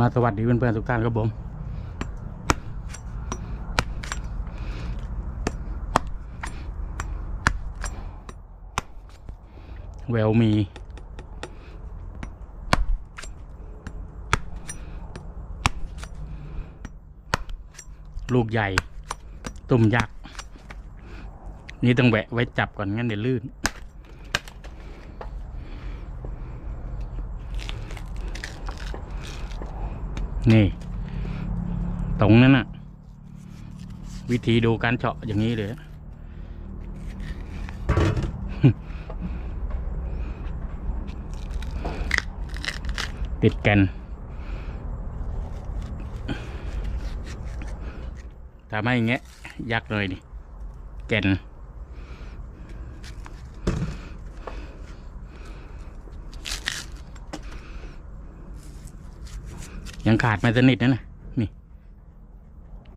มาสวัสดีเพื่อนๆทุกท่านครับผม แววมี ลูกใหญ่ ตุ่มยักษ์ นี่ต้องแวะไว้จับก่อนงั้นเดี๋ยวลื่น นี่ ตรงนั้นน่ะ วิธีดูการเจาะอย่างนี้เลยติดแกนถ้าไม่อย่างเงี้ยยักเลยนี่แกน ยังขาดไม่สนิทนะนะ